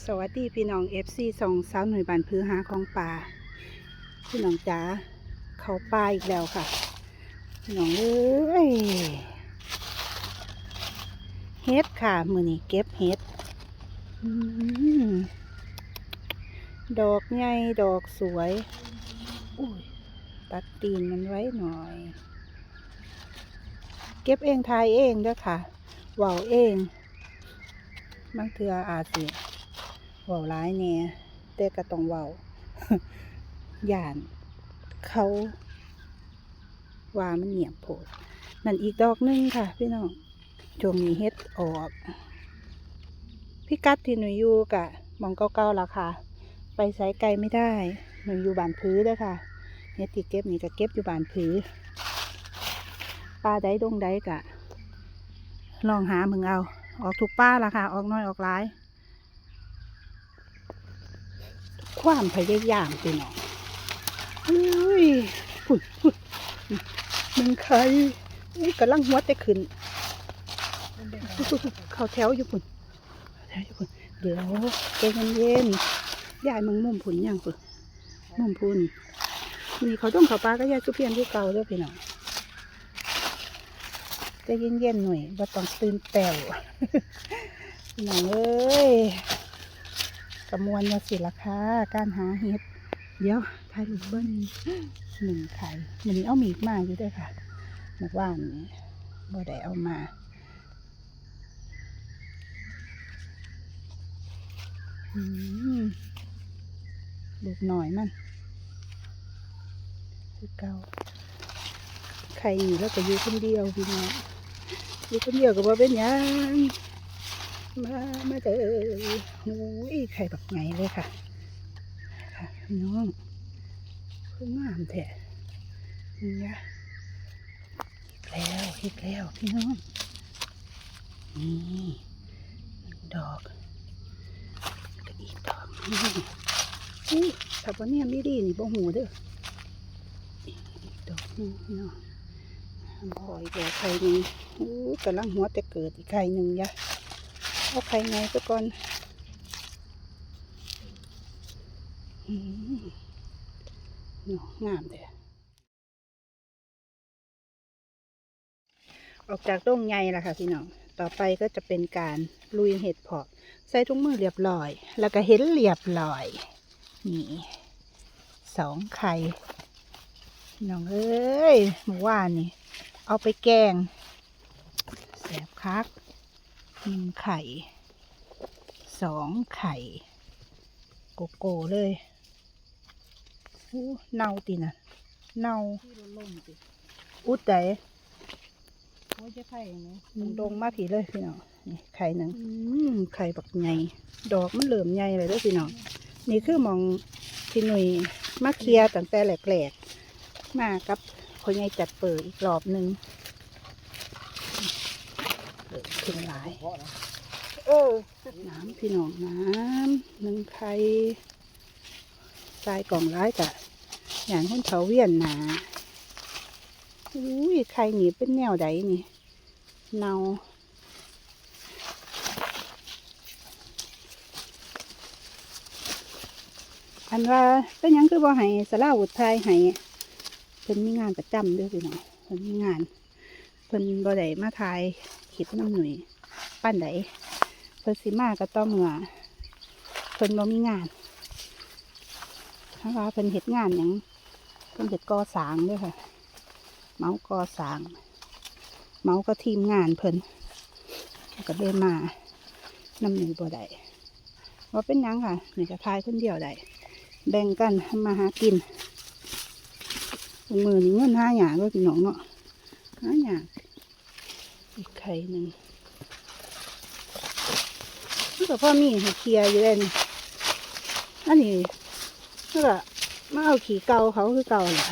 สวัสดีพี่น้องเอฟซีสองสาวหน่วยบานพื้หาของป่าพี่น้องจ๋าเขาป่าอีกแล้วค่ะพี่น้องเอ้ยเฮ็ดค่ะมือนี้เก็บเฮ็ดดอกใหญ่ดอกสวยอุ้ยตัดตีนมันไว้หน่อย เก็บเองทายเองด้อค่ะเว่าวเองบางเทืออาจสิ เว้าร้ายแหน่แต่ก็ต้องเว้าย่านเขาว่ามันเหนียบโผดนั่นอีกดอกหนึงค่ะ พี่น้องช่วงนี้เฮ็ดออกพี่กัดที่หนูอยู่กะมองเก่าๆล้วค่ะ ไปไสไกลไม่ได้หนูอยู่บ้านพื้เด้อค่ะเฮ็ดที่เก็บนี่ก็เก็บอยู่บ้านพื้นป้าใดดงใดกะ ลองหามึงเอา ออกทุกป้าละค่ะ ออกน้อยออกหลาย ความพยายามพี่น้องอุ้ยพุ่นพุ่นมันใครอุ้ยกำลังหัวแต่ขึ้นเข้าแถวอยู่พุ่นแถวอยู่พุ่นเดี๋ยวใจเย็นยายมึงมุมพุ่นยังพุ่นมุมพุ่นนี่เขาต้องเขาปลาก็ยายสุเพียนที่เก่าด้อพี่น้องใจเย็นๆหน่อยบ่าต้องตื่นแป้วน้องเอ้ย กระมวลมาสิละค่ะการหาเห็ด เดี๋ยวถ่ายรูเบิ้ลหนึ่งไข่มันนี้เอาหมีดมาอยู่ด้วยค่ะเมื่านนี้บ่ได้เอามาอืมลูกหน่อยมันคือเก่าไข่นี่แล้วก็อยู่คนเดียวพี่น้องอยู่คนเดียวก็บ่เป็นยัง มามาเจอหูยไข่บักไงเลยค่ะ ค่ะพี่น้องเพิ่งงามแท้นี่ยอีกแล้วอีกแล้วพี่น้องนี่ดอกก็อีกดอกนี่อุ้ยถ้าวันนี้ไม่ดีนี่บ่หูเด้ออีกดอกนึงพี่น้องพออีกแล้วไข่หนึ่งอู้กำลังหัวแต่เกิดอีกไข่หนึ่งยะ เอาไข่ไงซะก่อนอืมงามเลยอออกจากต้งไงล่ะค่ะพี่น้อง ต่อไปก็จะเป็นการลุยเห็ดเพาะ ใส่ถุงมือเรียบร้อย แล้วก็เห็นเรียบร้อย นี่สองไข่น้องเอ้ยเมื่อวานนี่ เอาไปแกงแสบคัก หนึ่งไข่สองไข่ โกโก้เลยอู้เน่าตีนะเน่าอุดใจโอ้ยจะไข่ไหมมันลงมาผีเลยพี่น้องนี่ไข่หนึ่งอืมไข่บักใหญ่ดอกมันเหลื่อมใหญ่เลยเด้วยพี่น้องนี่คือหมองที่หนุ่ยมาเคลียร์ตั้งแต่แหลกๆมากับพ่อใหญ่จัดเปิดอีกรอบหนึ่ง เปิดขึ้นหลาย เออ น้ำพี่น้องน้ำหนึ่งไข่ทรายกล่องร้ายกะอย่างคนเขาเวียนหนาอุ้ยไข่หนีเป็นแนวใดนี่เนาอันว่าเป็นหยังคือบ่ให้สลาวุฒไทยให้เพิ่นมีงานประจำเด้วยพี่น้องเพิ่นมีงานเพิ่นบ่ได้มาทาย คิดน้ำหนุ่ยปั้นใดเพิ่นสิมาก็ต้องเมื่อเพิ่นบ่มีงานถ้าว่าเพิ่นเฮ็ดงานหยังเพิ่นเฮ็ดก่อสร้างด้วยค่ะ เมาก่อสร้าง เมาก็ทีมงานเพิ่นก็เลยมาน้ำหนึ่งบ่ได้ว่าเป็นยังค่ะนี่ก็ทายคนเดียวได้แบ่งกันทำมาหากินมือนี่เงินห้าอย่างด้วยพี่น้องเนาะห้าอย่าง อีกไข่หนึ่งมันก็พ่อมีให้เคลียร์อยู่เลยนี่อันนี้แล้วก็มาเอาขี่เก่าเขาคือเก่าแหละ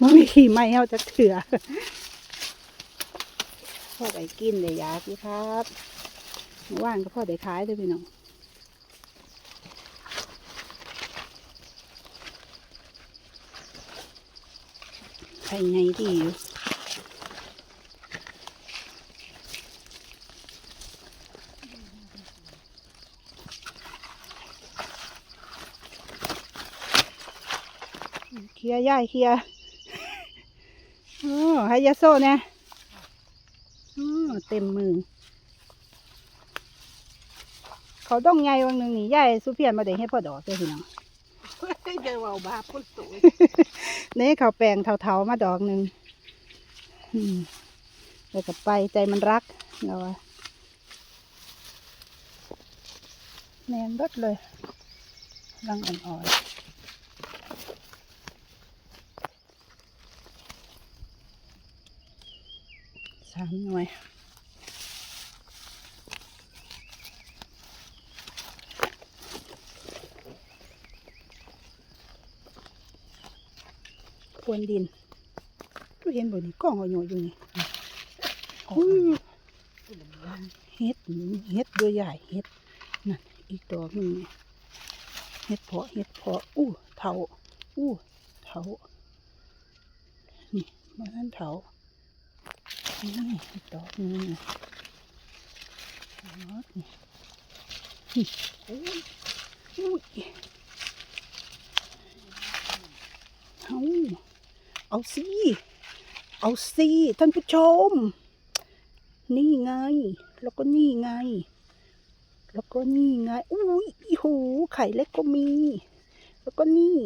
มันมีขี่ใหม่เอาจะเถื่อพ่อได้กินได้ยาพี่ครับเมื่อว่านก็พ่อได้ขายด้วยพี่น้องใครไงดีอยู่ ลียร์ย่ายเคลียร์โอ้ให้ยาโซเนี่ยโอ้เต็มมือ เขาต้องไงวังหนึ่งนี่ย่ายสุเพียนมาได้ให้พ่อดอกเจ้าพี่น้องเดี๋ยวเอาบาพุ่นตัวนี่เขาแปลงเถาๆมาดอกหนึ่งอืมแล้วก็ไปใจมันรักเราอะแมนเบดเลยรังอ่อนๆ สามหน่วยพรวนดินก็เห็นบ่นี่กล้องเอาอยู่อยู่นี่เฮ็ดเฮ็ดตัวใหญ่เฮ็ดนั่นอีกดอกหนึงเฮ็ดเพาะเฮ็ดเพาะอู้เถาอู้เถานี่มาท่านเถา นี่ดอกนี่ดอกนี่นี่อู้อู้ยเอาเอาสิเอาสิท่านผู้ชม นี่ไง แล้วก็นี่ไง แล้วก็นี่ไงอุ้ยอีหูไข่เล็กก็มี แล้วก็นี่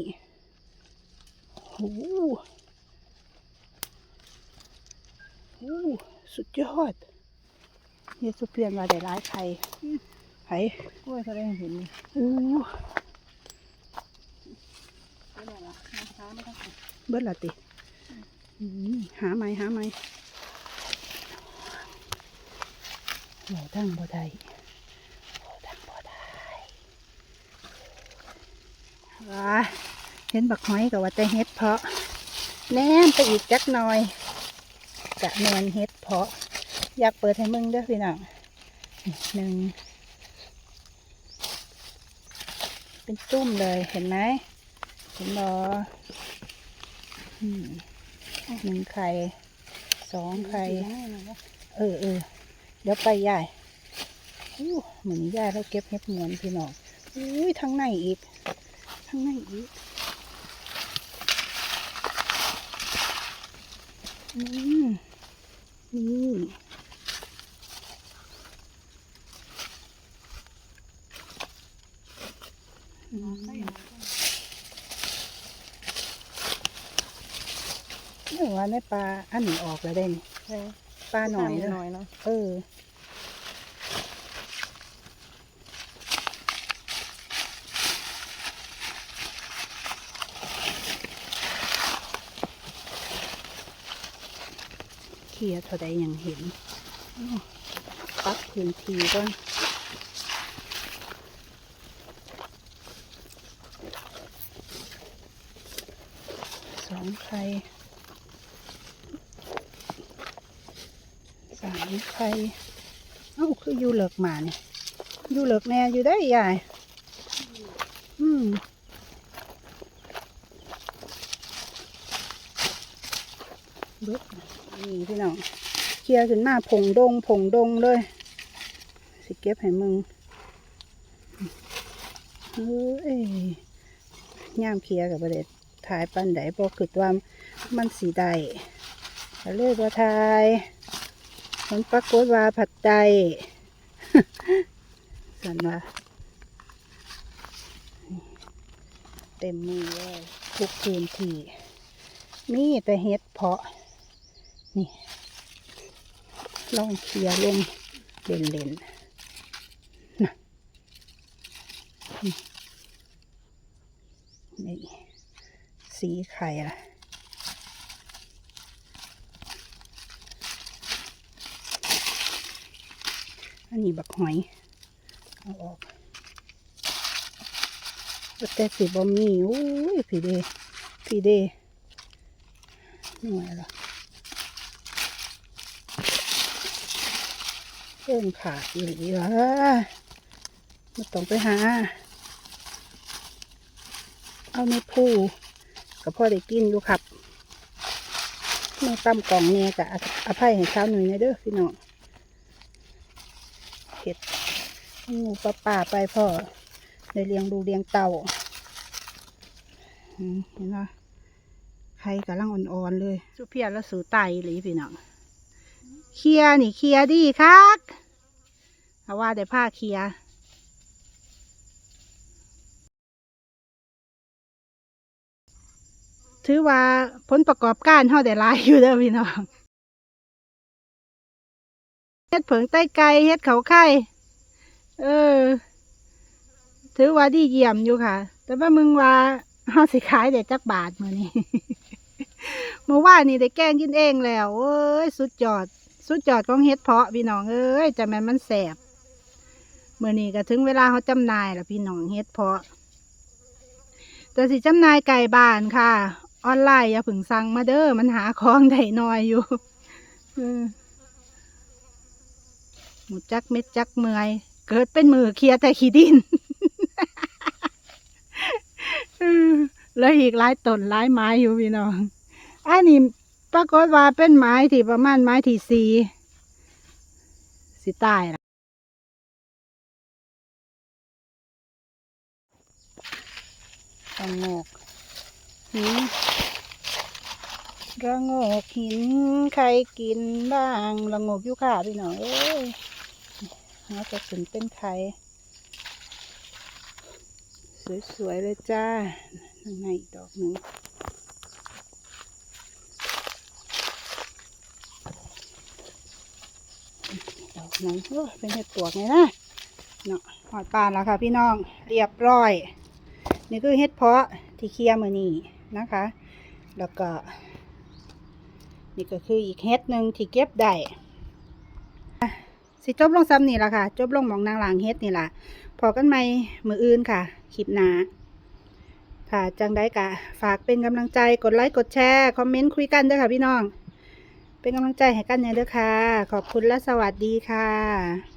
โห หูสุดยอดเยสุเพียนมาได้ร้ายไข่ไข่กล้วยเขาได้เห็นนี่อู้ไม่ได้ละน้ำค้าไม่ต้องเบิดละติอืมหาไหมหาไหมโหดังบ่ได้โหดังบ่ได้ว้าเห็นบักหอยกับว่าแต่เฮ็ดเพาะ แนมไปอีกจักหน่อย กะนวลเฮ็ดเพาะ อยากเปิดให้มึงด้อพี่น้องหนึ่งเป็นตุ้มเลยเห็นไหมเห็นบอหนึ่งไข่สองไข่เออเออเดี๋ยวไปยายอู้เหมือนยายเราเก็บเห็ดหมวนพี่น้องอุ้ยทั้งในอีกทั้งในอีกอืม นี่เรื่องว่าในปลาอันนี้ออกแล้วได้นี่ปลาหน่อยหน่อยเนาะเออ เคลียร์เท่าใดยังเห็นปรั๊บพื้นที่ก่อนสองไข่สามไข่เอ้าคืออยู่เหลิกหมาเนี่ยอยู่เหลิกแน่อยู่ได้ยาย อืม เบิดนี่ พี่น้องเคลียร์ขึ้นมาผงดงผงดงเลย สิเก็บให้มึงเฮ้ยย่ามเคลียร์กับประเด็ดถ่ายปันไดบอกคือว่ามันสีได้ก็เลยว่าถ่ายผลปรากฏว่าผัดใจสันว่าเต็มมือเลยทุกพื้นที่มีแต่เห็ดเพาะ นี่ลองเคลียร์ลงเล่นเล่นนะนี่สีไข่ละอันนี้บักหอยเอาออกแต่สีบอมีอุ้ยพี่เดพี่เดหน่วยละ เพิ่มขาดอีหลีวะไม่ต้องไปหา เอาในผู้กับพ่อได้กินอยู่ครับเมื่อตั้มกล่องเนี่ยกะอภัยให้ข้าหน่อยนะเด้อพี่น้องเห็ดงูปลาป่าไปพ่อได้เลี้ยงดูเลี้ยงเต่าเห็นไหมไข่กำลังอ่อนๆเลยสุเพียรแล้วสูไตหรือพี่น้อง เคลียร์นี่เคลียร์ดีคักเอาว่าได้ผ้าเคลียร์ถือว่าผลประกอบการเฮาได้หลายอยู่เด้อพี่น้องเฮ็ดเผิงใต้ไก่เฮ็ดเขาไข่เออ ถือว่าดีเยี่ยมอยู่ค่ะ แต่ว่ามึงว่าเฮาสิขายได้จักบาทมื้อนี้ เมื่อวานนี่ได้แกงกินเองแล้วเอ้ยสุดยอด สุดยอดของเฮ็ดเพาะพี่น้องเอ้ยจะแม่นมันแสบเมื้อนี้ก็ถึงเวลาเขาจำนายแล้วพี่น้องเฮ็ดเพาะแต่สิจำนายไก่บ้านค่ะ ออนไลน์อย่าเพึ่งสั่งมาเด้อมันหาของได้น้อยอยู่เออหมุจักเม็ดจักเมื่อยเกิดเป็นมือเคลียแต่ขี้ดินแล้วอีกหลายต้นหลายไม้อยู่พี่น้อง อันนี้ปรากฏว่าเป็นไม้ที่ประมาณไม้ที่สี่สิตายละระโงกหินระโงกหินใครกินบ้างระโงกยุค่าพี่น้องเอ้ยหาจะขึ้นเป็นไข่สวยๆเลยจ้าข้างในอีกดอกหนึ่ง ดอก หนึงโอ้ยเป็นเห็ดปวกไงนะเนาะหอดปานแล้วค่ะพี่น้องเรียบร้อย นี่คือเห็ดเพาะที่เคลียร์มือนี่นะคะ แล้วก็ นี่ก็คืออีกเห็ดหนึ่งที่เก็บได้สิจบลงซ้ำนี่ละค่ะ จบลงหมองนางหลางเห็ดนี่ละพอกันไหมมืออื่นค่ะคลิปหนาค่ะ จังได้กะ ฝากเป็นกำลังใจกดไลค์กดแชร์ คอมเมนต์คุยกันด้วยค่ะพี่น้อง เป็นกำลังใจให้กันเนี่ยเด้อค่ะ ขอบคุณและสวัสดีค่ะ